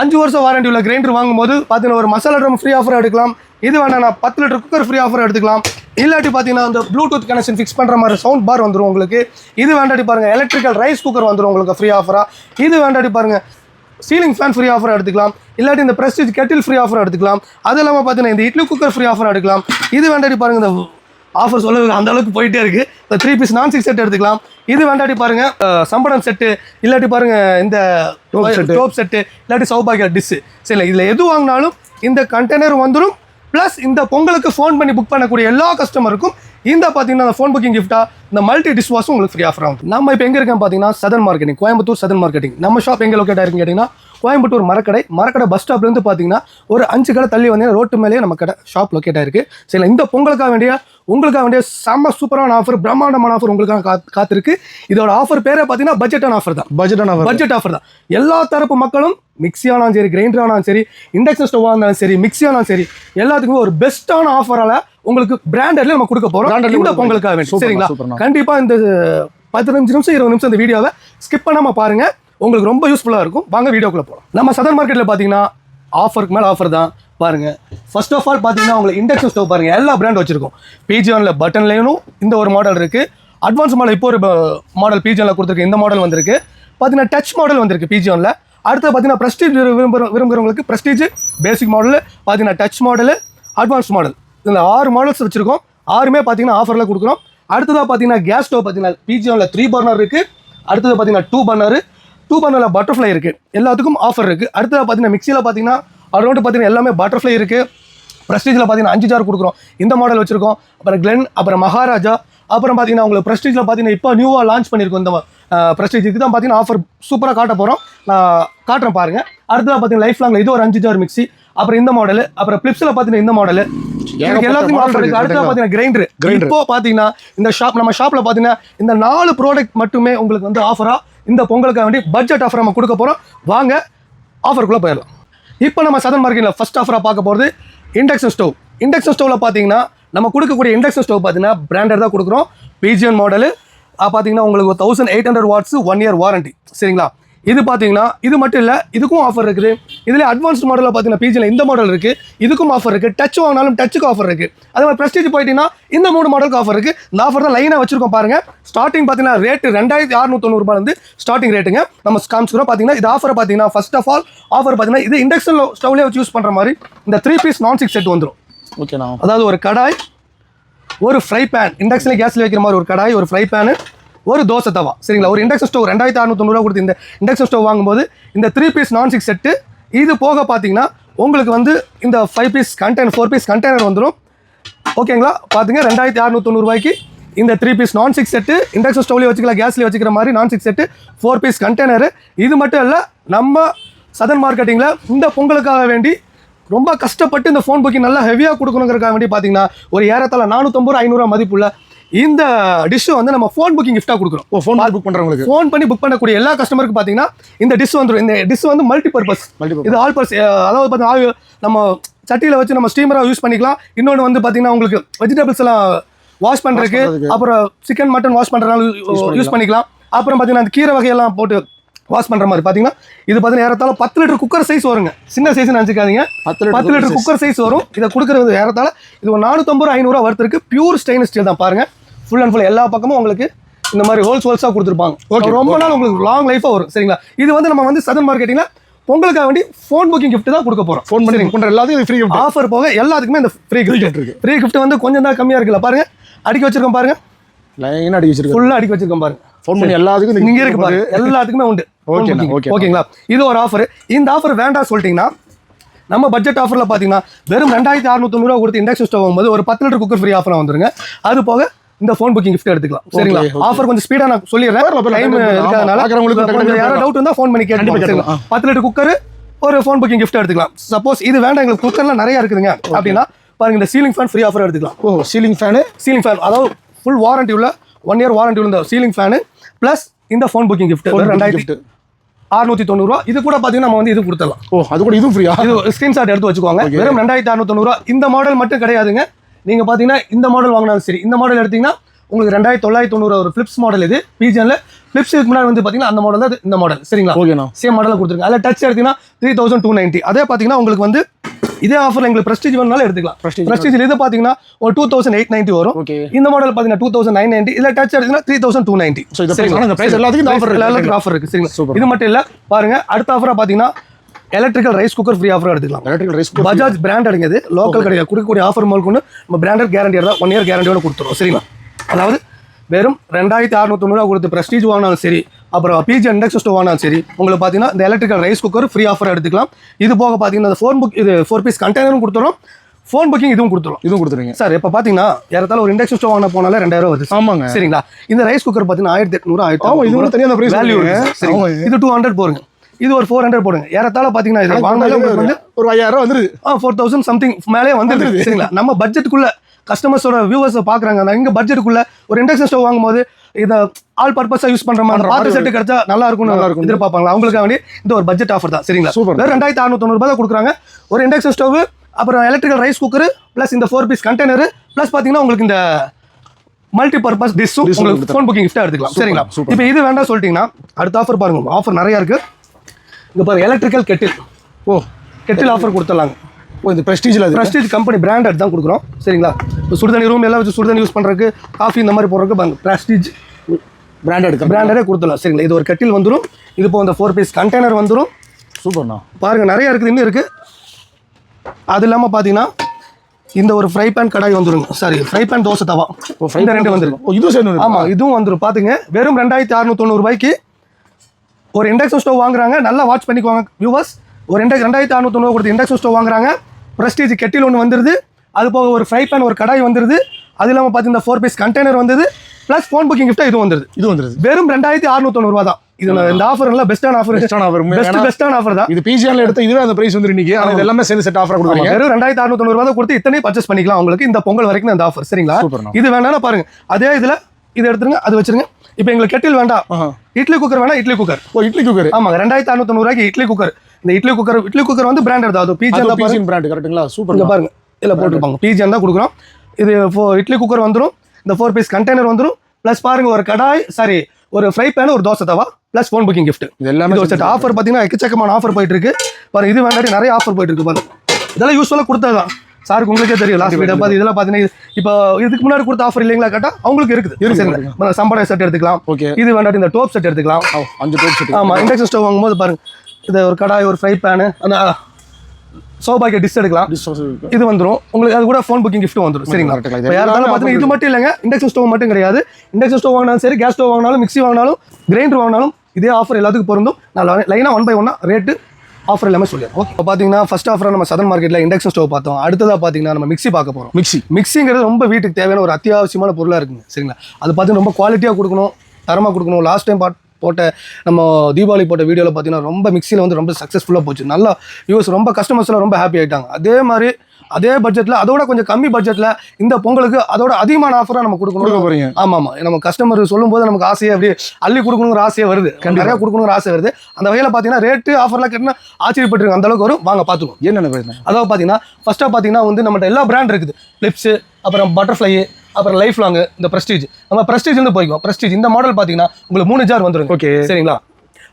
அஞ்சு வருஷம் வாரண்டி உள்ள கிரைண்டர் வாங்கும்போது பார்த்தீங்கன்னா ஒரு மசாலா ட்ரம் ஃப்ரீ ஆஃபர் எடுக்கலாம். இது வேணா பத்து லிட்டர் குக்கர் ஃப்ரீ ஆஃபர் எடுத்துக்கலாம். இல்லாட்டி பார்த்தீங்கன்னா அந்த ப்ளூடூத் கனெக்ஷன் ஃபிக்ஸ் பண்ணுற மாதிரி சவுண்ட் பார் வந்துடும் உங்களுக்கு. இது வேண்டாட்டி பாருங்க எலக்ட்ரிக்கல் ரைஸ் குக்கர் வந்துடும் உங்களுக்கு ஃப்ரீ ஆஃபராக இது வேண்டாட்டி பாருங்க சீலிங் ஃபேன் ஃப்ரீ ஆஃபர் எடுத்துக்கலாம். இல்லாட்டி இந்த ப்ரெஸ்டீஜ் கெட்டில் ஃப்ரீ ஆஃபர் எடுத்துக்கலாம். அது இல்லாமல் பார்த்தீங்கன்னா இந்த இட்லி குக்கர் ஃப்ரீ ஆஃபர் எடுக்கலாம். இது வேண்டாட்டி பாருங்கள் இந்த ஆஃபர் சொல்ல அந்த அளவுக்கு போயிட்டே இருக்கு. இந்த த்ரீ பீஸ் நான் சிக்ஸ் செட் எடுத்துக்கலாம். இது வேண்டாட்டி பாருங்க சம்படம் செட்டு இல்லாட்டி பாருங்க இந்த டோப் செட்டு இல்லாட்டி சௌபாகியா டிஷ்ஷு சரி இதில் எது வாங்கினாலும் இந்த கண்டெய்னர் வந்துடும் ப்ளஸ் இந்த பொங்கலுக்கு ஃபோன் பண்ணி புக் பண்ணக்கூடிய எல்லா கஸ்டமருக்கும் இந்த பார்த்தீங்கன்னா ஃபோன் புக்கிங் கிஃப்ட்டா இந்த மல்டி டிஷ் வாஷும் உங்களுக்கு ஃப்ரீ ஆஃபர் ஆகும் நம்ம இப்போ எங்கே இருக்கேன் பார்த்தீங்கன்னா southern marketing Coimbatore southern marketing நம்ம ஷாப் எங்கே லொக்கேட் ஆயிருக்குன்னு கேட்டிங்கன்னா கோயம்புத்தூர் மரக்கடை மரக்கடை பஸ் ஸ்டாப்லேருந்து பார்த்தீங்கன்னா ஒரு அஞ்சு கடை தள்ளி வந்தீங்கன்னா ரோட்டு மேலேயே நம்ம கடை ஷாப் லொக்கேட் ஆயிருக்கு. சரி இந்த பொங்கலுக்காக வேண்டிய உங்களுக்காக வேண்டிய செம்ம சூப்பரான ஆஃபர் பிரம்மாண்டமான ஆஃபர் உங்களுக்காக காத்து காத்திருக்கு. இதோட ஆஃபர் பேரே பார்த்தீங்கன்னா பட்ஜெட்டான ஆஃபர் தான். பட்ஜெட்டான பட்ஜெட் ஆஃபர் தான். எல்லா தரப்பு மக்களும் மிக்ஸி ஆனாலும் சரி கிரைண்டர் ஆனாலும் சரி இண்டக்ஷன் ஸ்டவ் இருந்தாலும் சரி மிக்ஸி ஆனாலும் சரி எல்லாத்துக்குமே ஒரு பெஸ்ட்டான ஆஃபரால உங்களுக்கு பிராண்டட்ல நம்ம கொடுக்க போறோம். இந்த பொங்கலுக்காக சூப்பர்ண்ணா, சரிங்களா. கண்டிப்பா இந்த பதினஞ்சு நிமிஷம் இருபது நிமிஷம் இந்த வீடியோவை ஸ்கிப் பண்ணாம பாருங்க. உங்களுக்கு ரொம்ப யூஸ்ஃபுல்லா இருக்கும். வாங்க வீடியோக்குள்ள போகலாம் நம்ம சதர் மார்க்கெட்ல பாத்தீங்கன்னா ஆஃபருக்கு மேல ஆஃபர் தான். பாருங்க. ஃபர்ஸ்ட் ஆஃப் ஆல் பாத்தீங்கன்னா உங்களுக்கு இண்டக்ஷன் ஸ்டவ் பாருங்க. எல்லா பிராண்ட் வச்சிருக்கோம். பிஜிஆன்ல பட்டன்லையும் இந்த ஒரு மாடல் இருக்கு. அட்வான்ஸ் மாடல் இப்போ ஒரு மாடல் பிஜிஆன்ல கொடுத்துருக்கு இந்த மாடல் வந்திருக்கு. பார்த்தீங்கன்னா டச் மாடல் வந்திருக்கு பிஜிஆன்ல அடுத்து பார்த்தீங்கன்னா ப்ரெஸ்டீஜ் விரும்புகிற விரும்புகிறவங்களுக்கு ப்ரெஸ்டீஜ் பேசிக் மாடல் பார்த்தீங்கன்னா டச் மாடல் அட்வான்ஸ் மாடல் இந்த ஆறு மாடல்ஸ் வச்சுருக்கோம். ஆறுமே பார்த்தீங்கன்னா ஆஃபரில் கொடுக்குறோம். அடுத்ததாக பார்த்தீங்கன்னா கேஸ் ஸ்டவ் பார்த்தீங்கன்னா பிஜிஆனில் த்ரீ பர்னர் இருக்குது அடுத்தது பார்த்தீங்கன்னா டூ பர்னர் டூ பர்னரில் பட்டர்ஃப்ளை இருக்குது எல்லாத்துக்கும் ஆஃபர் இருக்குது அடுத்ததாக பார்த்தீங்கன்னா மிக்சியில் பார்த்தீங்கன்னா அரௌண்டு பார்த்தீங்கன்னா எல்லாமே பட்டர்ஃப்ளை இருக்குது ப்ரெஸ்டீஜில் பார்த்தீங்கன்னா அஞ்சு ஜார் கொடுக்குறோம். இந்த மாடல் வச்சுருக்கோம். அப்புறம் கிளென் அப்புறம் மகாராஜா அப்புறம் பார்த்தீங்கன்னா உங்களுக்கு ப்ரெஸ்டீஜில் பார்த்தீங்கன்னா இப்போ நியூவாக லான்ச் பண்ணியிருக்கோம் இந்த ப்ரெஸ்டீஜுக்கு தான் பார்த்தீங்கன்னா ஆஃபர் சூப்பராக காட்ட போகிறோம் நான் காட்டுறேன் பாருங்க. அடுத்ததாக பார்த்தீங்கன்னா லைஃப் லாங்கில் இது ஒரு அஞ்சு ஜார் மிக்ஸி அப்புறம் இந்த மாடல் அப்புறம் பிளிப்ஸில் பார்த்தீங்கன்னா இந்த மாடல் எனக்கு எல்லாத்துக்கும் ஆஃபர் இருக்கு. கிரைண்டர். இப்போ பார்த்தீங்கன்னா இந்த ஷாப் நம்ம ஷாப்பில் பார்த்தீங்கன்னா இந்த நாலு ப்ராடக்ட் மட்டுமே உங்களுக்கு வந்து ஆஃபராக இந்த பொங்கலுக்காக வேண்டி பட்ஜெட் ஆஃபர் நம்ம கொடுக்க போகிறோம் வாங்க ஆஃபருக்குள்ளே போயிடலாம். இப்போ நம்ம சதன் மார்க்கெட்டில் ஃபர்ஸ்ட் ஆஃபராக பார்க்க போகிறது இண்டக்ஷன் ஸ்டவ் இண்டக்ஷன் ஸ்டவ்வில் பார்த்தீங்கன்னா நம்ம கொடுக்கக்கூடிய இண்டக்ஷன் ஸ்டவ் பார்த்தீங்கன்னா பிராண்டட் தான் கொடுக்குறோம். பிஜிஎன் மாடலு பார்த்தீங்கன்னா உங்களுக்கு thousand eight hundred watts one year warranty சரிங்களா? இது பார்த்தீங்கன்னா இது மட்டும் இல்லை இதுக்கும் ஆஃபர் இருக்குது. இதில் அட்வான்ஸ்ட் மாடலில் பார்த்தீங்கன்னா பிஜியில் இந்த மாடல் இருக்குது இதுக்கும் ஆஃபர் இருக்குது டச் வாங்கினாலும் டச்சுக்கு ஆஃபர் இருக்குது அதே மாதிரி ப்ரெஸ்டீஜ் போயிட்டீங்கன்னா இந்த மூணு மாடலுக்கு ஆஃபர் இருக்குது இந்த ஆஃபர் தான் லைனாக வச்சிருக்கோம் பாருங்க. ஸ்டார்டிங் பார்த்தீங்கன்னா ரேட்டு ரெண்டாயிரத்தி அறுநூத்தொண்ணூறுபா வந்து ஸ்டார்டிங் ரேட்டுங்க நம்ம காமிச்சுக்கிறோம் பார்த்தீங்கன்னா இது ஆஃபர் பார்த்தீங்கன்னா ஃபர்ஸ்ட் ஆஃப் ஆல் ஆஃபர் பார்த்தீங்கன்னா இது இண்டக்ஷன் ஸ்டவ்லேயே வச்சு யூஸ் பண்ணுற மாதிரி இந்த த்ரீ பீஸ் நான் சிக்ஸ் செட் வந்துடும் ஓகேண்ணா அதாவது ஒரு கடாய் ஒரு ஃப்ரை பேன் இண்டக்ஷனில் கேஸில் வைக்கிற மாதிரி ஒரு கடாய் ஒரு ஃப்ரை பேனு ஒரு தோசை தவா. சரிங்களா? ஒரு இண்டக்ஷன் ஸ்டவ் ரெண்டாயிரத்தி அறுநூத்தொண்ணூறுவா கொடுத்து இந்த இண்டக்ஷன் ஸ்டவ் வாங்கும்போது இந்த த்ரீ பீஸ் நான் சிக்ஸ் செட்டு இது போக பார்த்தீங்கன்னா உங்களுக்கு வந்து இந்த five piece container four piece container வந்துடும் ஓகேங்களா? பார்த்துங்க ரெண்டாயிரத்தி அறுநூத்தொண்ணூறுபாய்க்கு இந்த three piece nonstick set induction ஸ்டவ்லேயே வச்சுக்கலாம் கேஸ்லேயே வச்சுக்கிற மாதிரி nonstick set four piece container இது மட்டும் இல்லை நம்ம சதன் மார்க்கெட்டிங்கில் இந்த பொங்கலுக்காக வேண்டி ரொம்ப கஷ்டப்பட்டு இந்த ஃபோன் புக்கிங் நல்லா ஹெவியாக கொடுக்கணுங்கிறக்காக வேண்டி பார்த்தீங்கன்னா ஒரு ஏறத்தாழ நானூற்றம்பது ரூபா ஐநூறுரூவா மதிப்புள்ள இந்த டிஷ்ஷை வந்து நம்ம ஃபோன் புக்கிங் கிஃப்ட்டாக கொடுக்குறோம். ஓ ஃபோன் புக் பண்ணுறவங்களுக்கு ஃபோன் பண்ணி புக் பண்ணக்கூடிய எல்லா கஸ்டமருக்கு பார்த்தீங்கன்னா இந்த டிஷ் வந்துடும் இந்த டிஷ் வந்து மல்டி பர்பஸ். இது ஆல் பர்ஸ் அதாவது பார்த்தீங்கன்னா நம்ம சட்டியில் வச்சு நம்ம ஸ்டீமராக யூஸ் பண்ணிக்கலாம். இன்னொன்று வந்து பார்த்தீங்கன்னா உங்களுக்கு வெஜிடபிள்ஸ் எல்லாம் வாஷ் பண்ணுறதுக்கு. அப்புறம் சிக்கன் மட்டன் வாஷ் பண்ணுறதுனால யூஸ் பண்ணிக்கலாம். அப்புறம் பார்த்தீங்கன்னா அந்த கீரை வகையெல்லாம் போட்டு வாஷ் பண்ணுற மாதிரி. பார்த்தீங்கன்னா இது பார்த்தீங்கன்னா ஏறத்தாழ பத்து லிட்டர் குக்கர் சைஸ் வருங்க. சின்ன சைஸ் நினச்சிக்காதீங்க. பத்து பத்து லிட்டர் குக்கர் சைஸ் வரும். இதை கொடுக்குறது ஏறத்தாழ இது ஒரு நானூற்றம்பது ஐநூறுரூவா வரத்து இருக்கு. பியூர் ஸ்டெயின்லெஸ் ஸ்டீல் தான் பாருங்க. ஃபுல் அண்ட் ஃபுல் எல்லா பக்கமும் உங்களுக்கு இந்த மாதிரி ஹோல்ஸ் ஹோல்ஸாக கொடுத்துருப்பாங்க. Okay, ரொம்ப நாள் உங்களுக்கு லாங் லைஃபாக வரும். சரிங்களா? இது வந்து நம்ம வந்து சதன் மார்க்கெட்டிங்கில் பொங்கலுக்காக வேண்டி ஃபோன் புக்கிங் gift தான் கொடுக்க போகிறோம் ஃபோன் பண்ணி பண்ணுற எல்லாத்தையும் ஃப்ரீ கிஃப்ட் ஆஃபர் போக எல்லாத்துக்குமே இந்த ஃப்ரீ கிஃப்ட் இருக்கு. ஃப்ரீ கிஃப்ட் வந்து கொஞ்சம் தான் கம்மியாக இருக்குல்ல. பாருங்க. அடிக்க வச்சிருக்கோம் பாருங்க. லைனாக அடி வச்சிருக்கேன் ஃபுல்லாக அடிக்க வச்சிருக்கோம் பாருங்க. ஃபோன் பண்ணி எல்லாத்துக்கும் இங்க இருக்கு பாருங்க எல்லாத்துக்குமே உண்டு. Okay ண்ணா. ஓகேங்களா? இது ஒரு ஆஃபர் இந்த ஆஃபர் வேண்டாம் சொல்லிட்டீங்கன்னா நம்ம பட்ஜெட் ஆஃபரில் பார்த்தீங்கன்னா வெறும் ரெண்டாயிரத்தி அறுநூத்தொண்ணூறுவா கொடுத்து இண்டக்ஷன் ஸ்டவ் வாங்கும்போது ஒரு பத்து லிட்டர் குக்கர் ஃப்ரீ ஆஃபர் வந்துருங்க. அது போக இந்த ஃபோன் புக்கிங் gift எடுத்துக்கலாம். சரிங்களா. ஆஃபர் கொஞ்சம் ஸ்பீடாக நான் சொல்லிடுறேன். டைம் இருக்கிறதுனால டக்குனு யாராவது டவுட் இருந்தால் ஃபோன் பண்ணி கண்டிப்பா கேட்டு கேட்கலாம். பத்து லிட்டர் குக்கர் ஒரு ஃபோன் புக்கிங் gift எடுத்துக்கலாம். சப்போஸ் இது வேண்டாம் எங்களுக்கு குக்கர்லாம் நிறைய இருக்குதுங்க. அப்படின்னா பாருங்க இந்த சீலிங் ஃபேன் ஃப்ரீ ஆஃபர் எடுத்துக்கலாம். ஓ சீலிங் ஃபேனு சீலிங் ஃபேன் அதாவது ஃபுல் வாரண்டி உள்ள ஒன் இயர் வாரண்டி உள்ள சீலிங் ஃபேனு ப்ளஸ் இந்த ஃபோன் புக்கிங் gift ரெண்டாயிரத்தி கிஃப்ட் அறுநூத்தி தொண்ணூறுவா இது கூட பார்த்தீங்கன்னா நம்ம வந்து இது கொடுத்துடலாம். ஓ அது கூட இதுவும் ஃப்ரீயா இது ஸ்கிரீன்ஷாட் எடுத்து வச்சுக்கோங்க. வெறும் ரெண்டாயிரத்தி அறுநூத்தொண்ணூறுவா இந்த மாடல் மட்டும் கிடையாதுங்க. நீங்க பார்த்தீங்கன்னா இந்த மாடல் வாங்கினாலும் சரி இந்த மாடல் எடுத்தீங்கன்னா உங்களுக்கு ரெண்டாயிரத்தி தொள்ளாயிரத்தி தொண்ணூறு ஒரு ஃபிளிப்ஸ் மாடல் இது. பிஜனில் ஃபிளிப்ஸ் இதுக்கு முன்னாடி வந்து பார்த்தீங்கன்னா அந்த மாடல் தான் இந்த மாடல் சரிங்களா? ஓகேண்ணா சேம் மாடலில் கொடுத்துருங்க அதில் டச் எடுத்தீங்கன்னா த்ரீ தௌசண்ட் டூ நைன்ட்டி அதே பார்த்தீங்கன்னா உங்களுக்கு வந்து இதே ஆஃபர் எங்களுக்கு ப்ரெஸ்டீஜ் வேணாலும் எடுத்துக்கலாம். ப்ரெஸ்டீஜ் இது பார்த்தீங்கன்னா ஒரு டூ தௌசண்ட் எயிட் நைன்ட்டி வரும். ஓகே இந்த மாடல் பார்த்தீங்கன்னா டூ தௌசண்ட் நைன் நைன்ட்டி இதில் டச் எடுத்தீங்கன்னா த்ரீ தௌசண்ட் டூ price எல்லாத்துக்கும் இருக்கு. எல்லாத்துக்கும் ஆஃபர் இருக்கு. சரிங்களா. இது மட்டும் இல்லை பாருங்க அடுத்த ஆஃபராக பார்த்தீங்கன்னா electrical rice cooker free offer எடுத்துக்கலாம். எலக்ட்ரிக்கல் ரைஸ் பஜாஜ் பிராண்ட் அடங்கியது லோக்கல் கிடையாது. கொடுக்கக்கூடிய ஆஃபர் முதல் கொண்டு நம்ம பிராண்டட் கேரண்டி தான். ஒன் இயர் கேரண்டியோட கொடுத்துருவோம். சரிங்களா? அதாவது வெறும் ரெண்டாயிரத்தி அறுநூத்தொண்ணூறுவா கொடுத்து ப்ரெஸ்டீஜ் வாங்கினாலும் சரி அப்புறம் பிஜி இண்டக்ஸ் ஸ்டவ் வாங்கினாலும் சரி உங்களுக்கு பார்த்தீங்கன்னா இந்த electrical rice cooker free offer எடுத்துக்கலாம். இது போக பார்த்தீங்கன்னா இந்த ஃபோன் புக் இது ஃபோர் பீஸ் கண்டெய்னரும் கொடுத்துரும் ஃபோன் புக்கிங் இதுவும் கொடுத்துரும் இதுவும் கொடுத்துருங்க சார் இப்போ பார்த்தீங்கன்னா ஏறத்தாழ ஒரு இண்டக்ஷன் ஸ்டவ் வாங்கின போனாலே ரெண்டாயிரம் வருது. ஆமாங்க. சரிங்களா? இந்த ரைஸ் குக்கர் பார்த்தீங்கன்னா ஆயிரத்தி எட்நூறு ஆயிரத்தி ஆமா, இது கூட தனியா அந்த price வேல்யூ. இது. டூ ஹண்ட்ரட் போடுங்க. இது ஒரு ஃபோர் ஹண்ட்ரட் போடுங்க. ஏறத்தாழ பார்த்தீங்கன்னா இது வாங்கினாலே உங்களுக்கு வந்து ஒரு ஐயாயிரம் வந்துருது. ஃபோர் தௌசண்ட் சம்திங் மேலே வந்துருது சரிங்களா? நம்ம பட்ஜெட்டுக்குள்ள கஸ்டமர்ஸோட வியூவர்ஸை பார்க்குறாங்க எங்க பட்ஜெட்டுக்குள்ள ஒரு இண்டக்ஷன் ஸ்டவ் வாங்கும்போது இதை ஆல் பர்பஸாக யூஸ் பண்ற மாதிரி பாத்திர செட்டு கிடைச்சா நல்லா இருக்கும் நல்லா இருக்கும். எதிர்பார்ப்பாங்க அவங்களுக்காக வேண்டி இந்த ஒரு பட்ஜெட் ஆஃபர் தான். சரிங்களா? Super. வெறும் ரெண்டாயிரத்தி அறுநூத்தொண்ணூறு ரூபாய் கொடுக்குறாங்க. ஒரு இண்டக்ஷன் ஸ்டவ் அப்புறம் எலக்ட்ரிக்கல் ரைஸ் குக்கர் ப்ளஸ் இந்த ஃபோர் பீஸ் கண்டெய்னர் ப்ளஸ் பார்த்தீங்கன்னா உங்களுக்கு இந்த மல்டி பர்பஸ் டிஷ்ஷும் உங்களுக்கு ஃபோன் புக்கிங் கிஃப்ட்டாக எடுத்துக்கலாம். சரிங்களா. இப்போ இது வேண்டாம் சொல்லிட்டீங்கன்னா அடுத்த ஆஃபர் பாருங்க. ஆஃபர் நிறைய இருக்கு. இங்க பாருங்க எலக்ட்ரிக்கல் கெட்டில் ஓ. கெட்டில் ஆஃபர் கொடுத்துடலாங்க. ஓ இந்த ப்ரெஸ்டீஜில் ப்ரெஸ்டீஜ் கம்பெனி பிராண்டட் தான் கொடுக்குறோம். சரிங்களா? இப்போ சுடுதண்ணி ரூம் எல்லாம் வச்சு சுடுதண்ணி யூஸ் பண்ணுறதுக்கு காஃபி இந்த மாதிரி போடுறதுக்கு ப்ரெஸ்டீஜ் பிராண்ட் எடுக்க பிராண்டடே கொடுத்துடலாம். சரிங்களா? இது ஒரு கட்டில் வந்துடும் இது இப்போ இந்த ஃபோர் பீஸ் கண்டெய்னர் வந்துடும் சூப்பர்ண்ணா. பாருங்க நிறைய இருக்குது. இன்னும் இருக்குது அது இல்லாமல் பார்த்தீங்கன்னா இந்த ஒரு ஃப்ரை பேன் கடாய் வந்துருங்க. Sorry fry pan dosa tawa. இந்த ரெண்டு வந்துருக்கு. ஓ இதுவும் சேர்ந்து ஆமா இதுவும் வந்துரும். பாத்துங்க. வெறும் ரெண்டாயிரத்தி அறுநூத்தொண்ணூறு ரூபாய்க்கு ஒரு இண்டக்ஷன் ஸ்டவ் வாங்குறாங்க. நல்லா வாட்ச் பண்ணிக்குவாங்க வியூவர்ஸ் ஒரு இண்டக் ரெண்டாயிரத்தி அறுநூத்தொண்ணூறு கொடுத்து இண்டக்ஷன் ஸ்டவ் வாங்குறாங்க. ப்ரெஸ்டீஜ் கெட்டில் ஒன்று வந்துருது. அது போக ஒரு ஃப்ரை பேன் ஒரு கடாய் வந்துருது. அது இல்லாமல் பார்த்தீங்கன்னா ஃபோர் பீஸ் கண்டெய்னர் வந்தது ப்ளஸ் ஃபோன் புக்கிங் கிஃப்ட்டாக இது வந்துருது இது வந்துருது வெறும் ரெண்டாயிரத்தி அறுநூத்தொண்ணூறு ரூபா தான். இது இந்த ஆஃபர் எல்லாம் பெஸ்ட்டான ஆஃபர் ஆன offer. பெஸ்ட் பெஸ்ட்டான ஆஃபர் தான். இது பிஜிஆர்ல எடுத்த இதுவே அந்த பிரைஸ் வந்து இன்னைக்கு. ஆனா இது எல்லாமே சேர்ந்து செட் ஆஃபர் கொடுக்குறீங்க. வெறும் ரெண்டாயிரத்தி அறுநூத்தொண்ணூறு ரூபா தான் கொடுத்து இத்தனை பர்ச்சேஸ் பண்ணிக்கலாம் உங்களுக்கு. இந்த பொங்கல் வரைக்கும் இந்த ஆஃபர் சரிங்களா. இது வேணாலும் பாருங்க. அதே இதுல இது எடுத்துருங்க அது வச்சிருங்க. இப்போ எங்களுக்கு கெட்டில் வேண்டாம். இட்லி குக்கர் வேணா இட்லி குக்கர் ஓ இட்லி குக்கர் ஆமாங்க ரெண்டாயிரத்தி அறுநூத்தொண்ணூறு ரூபாய்க்கு இட்லி குக்கர் இந்த இட்லி குக்கர் இட்லி குக்கர் வந்து பிராண்டட் தான். அது பிஜி பிஜின் பிராண்ட் கரெக்ட்டுங்களா சூப்பர் பாருங்க. இதில் போட்டிருப்பாங்க. பிஜி தான் கொடுக்குறோம். இது ஃபோ- இட்லி குக்கர் வந்துரும். இந்த ஃபோர் பீஸ் கண்டெய்னர் வந்துரும். ப்ளஸ் பாருங்க ஒரு கடாய் சாரி ஒரு ஃப்ரை பேன் ஒரு dosa tawa plus phone booking இது எல்லாமே ஒரு செட் ஆஃபர் பார்த்தீங்கன்னா எக்கச்சக்கமான ஆஃபர் போயிட்டு இருக்கு பாருங்க இது வேண்டாடி நிறைய ஆஃபர் போயிட்டு இருக்கு பாருங்க. இதெல்லாம் யூஸ்ஃபுல்லாக கொடுத்ததுதான் சாருக்கு உங்களுக்கே தெரியும் லாஸ்ட் வீடியோ பார்த்து இதெல்லாம் பார்த்தீங்கன்னா இப்போ இதுக்கு முன்னாடி கொடுத்த ஆஃபர் இல்லைங்களா கேட்டா அவங்களுக்கு இருக்குது. சரிங்களா சம்பள செட் எடுத்துக்கலாம். ஓகே. இது வேண்டாட்டி இந்த டோப் செட் எடுத்துக்கலாம். அஞ்சு பேர் செட் ஆமா இண்டக்ஷன் ஸ்டவ் வாங்கும்போது பாருங்க இது ஒரு கடாய் ஒரு ஃப்ரை பேனு அந்த சோபாய்க்கு டிஷ் எடுக்கலாம். இது வந்துரும். உங்களுக்கு அது கூட ஃபோன் புக்கிங் gift வந்துரும். சரிங்களா? யாராலும் பார்த்தீங்கன்னா இது மட்டும் இல்லைங்க. இண்டக்ஷன் ஸ்டவ் மட்டும் கிடையாது. இண்டக்ஷன் ஸ்டவ் வாங்கினாலும் சரி கேஸ் ஸ்டவ் வாங்கினாலும் மிக்ஸி வாங்கினாலும் கிரைண்டர் வாங்கினாலும் இதே ஆஃபர் எல்லாத்துக்கும் பொருந்தும். நான் லைனாக ஒன் பை ஒன்னா ரேட்டு ஆஃபர் எல்லாமே சொல்லிடுறேன். ஓகே இப்போ பார்த்தீங்கன்னா ஃபர்ஸ்ட் ஆஃபராக நம்ம சதன் மார்க்கெட்டில் இண்டக்ஷன் ஸ்டவ் பார்த்தோம். அடுத்ததாக பார்த்தீங்கன்னா நம்ம மிக்ஸி பார்க்க போகிறோம் மிக்ஸி மிக்ஸிங்கிறது ரொம்ப வீட்டுக்கு தேவையான ஒரு அத்தியாவசியமான பொருளாக இருக்குங்க. சரிங்களா? அது பார்த்து ரொம்ப குவாலிட்டியாக கொடுக்கணும் தரமாக கொடுக்கணும். லாஸ்ட் டைம் பாட் போட்ட நம்ம தீபாவளி போட்ட வீடியோவில் பார்த்தீங்கன்னா ரொம்ப மிக்ஸியில் வந்து ரொம்ப சக்ஸஸ்ஃபுல்லாக போச்சு. நல்லா யூஸ் ரொம்ப கஸ்டமர்ஸ்லாம் ரொம்ப ஹாப்பி ஆயிட்டாங்க. அதே மாதிரி அதே பட்ஜெட்டில் அதோட கொஞ்சம் கம்மி பட்ஜெட்டில் இந்த பொங்கலுக்கு அதோட அதிகமான ஆஃபராக நம்ம கொடுக்க கொடுக்கணும் போறீங்க. ஆமாம். ஆமாம் நம்ம கஸ்டமர் சொல்லும்போது நமக்கு ஆசையே அப்படியே அள்ளி கொடுக்கணுங்கிற ஆசையே வருது. நிறையா கொடுக்கணுங்கிற ஆசை வருது. அந்த வகையில் பார்த்தீங்கன்னா ரேட்டு ஆஃபர்லாம் கேட்டினா ஆச்சரியப்பட்டிருக்கு அந்த அளவுக்கு வரும். வாங்க பார்த்துக்குவோம் என்னென்ன அதாவது பார்த்தீங்கன்னா ஃபர்ஸ்ட்டாக பார்த்தீங்கன்னா வந்து நம்மகிட்ட எல்லா பிராண்ட் இருக்குது. ஃப்ளிப்ஸு அப்புறம் பட்டர்ஃப்ளை அப்புறம் லைஃப் லாங் இந்த ப்ரெஸ்டீஜ் நம்ம ப்ரெஸ்டீஜ் வந்து போய்க்கும் ப்ரெஸ்டீஜ் இந்த மாடல் பார்த்தீங்கன்னா உங்களுக்கு மூணு ஜார் வந்துருங்க Okay. சரிங்களா?